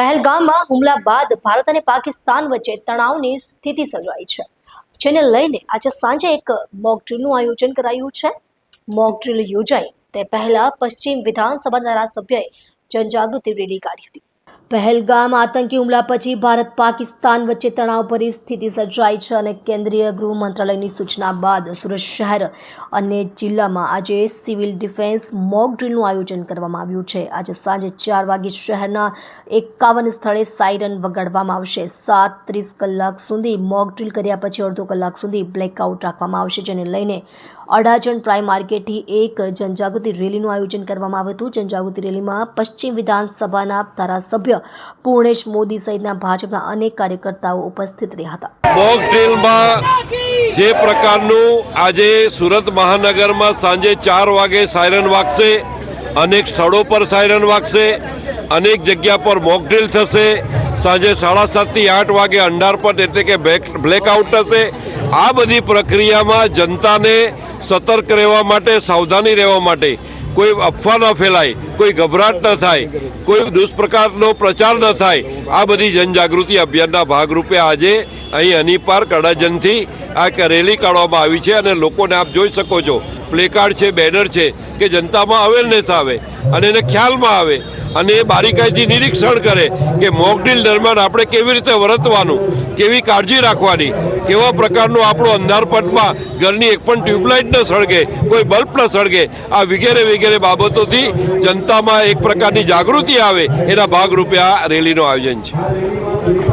પહેલગામમાં હુમલા બાદ ભારત અને પાકિસ્તાન વચ્ચે તણાવની સ્થિતિ સર્જાઈ છે, જેને લઈને આજે સાંજે એક મોક ડ્રીલનું આયોજન કરાયું છે. મોક ડ્રીલ યોજાઈ તે પહેલા પશ્ચિમ વિધાનસભા ધારાસભ્યએ જનજાગૃતિ રેલી કાઢી હતી. પહેલગામ આતંકી હુમલા પછી ભારત પાકિસ્તાન વચ્ચે તણાવભરી સ્થિતિ સર્જાઈ છે અને કેન્દ્રીય ગૃહ મંત્રાલયની સૂચના બાદ સુરત શહેર અને જિલ્લામાં આજે સિવિલ ડિફેન્સ મોક ડ્રીલનું આયોજન કરવામાં આવ્યું છે. આજે સાંજે ચાર વાગે શહેરના એકાવન સ્થળે સાયરન વગાડવામાં આવશે. સાત ત્રીસ કલાક સુધી મોક ડ્રીલ કર્યા પછી અડધો કલાક સુધી બ્લેકઆઉટ રાખવામાં આવશે, જેને લઈને અડાજણ પ્રાઇમ માર્કેટથી એક જનજાગૃતિ રેલીનું આયોજન કરવામાં આવ્યું હતું. જનજાગૃતિ રેલીમાં પશ્ચિમ વિધાનસભાના ધારાસભ્ય પૂર્ણેશ મોદી સહિતના ભાજપના અનેક કાર્યકર્તાઓ ઉપસ્થિત રહ્યા હતા. મોક ડ્રીલમાં જે પ્રકારનું આજે સુરત મહાનગરમાં સાંજે ચાર વાગે સાયરન વાગશે, અનેક સ્થળો પર સાયરન વાગશે, અનેક જગ્યા પર મોક ડ્રીલ થશે, સાંજે સાડા સાતથી આઠ વાગે અંડારપટ એટલે કે બ્લેકઆઉટ થશે. આ બધી પ્રક્રિયામાં જનતાને સતર્ક રહેવા માટે, સાવધાની રહેવા માટે કોઈ અફવા ન ફેલાય, કોઈ ગભરાટ ન થાય, કોઈ દુષ્પ્રકારનો પ્રચાર ન થાય. આ બધી જનજાગૃતિ અભિયાનના ભાગરૂપે આજે અહીં અનિપાર કડાજનથી આ રેલી કાઢવામાં આવી છે અને લોકોને આપ જોઈ શકો છો. પ્લેકાર્ડ છે, બેનર છે, કે જનતામાં અવેરનેસ આવે અને એને ખ્યાલમાં આવે. અને એ બારીકાઈથી નિરીક્ષણ કરે કે મોકડ્રીલ દરમિયાન આપણે કેવી રીતે વર્તવાનું, કેવી કાળજી રાખવાની, કેવા પ્રકારનું આપણું અંધારપટમાં ઘરની એક પણ ટ્યુબલાઇટ ન સળગે, કોઈ બલ્બ ન સળગે, આ વગેરે વગેરે બાબતોથી જનતામાં એક પ્રકારની જાગૃતિ આવે, એના ભાગરૂપે આ રેલીનું આયોજન છે.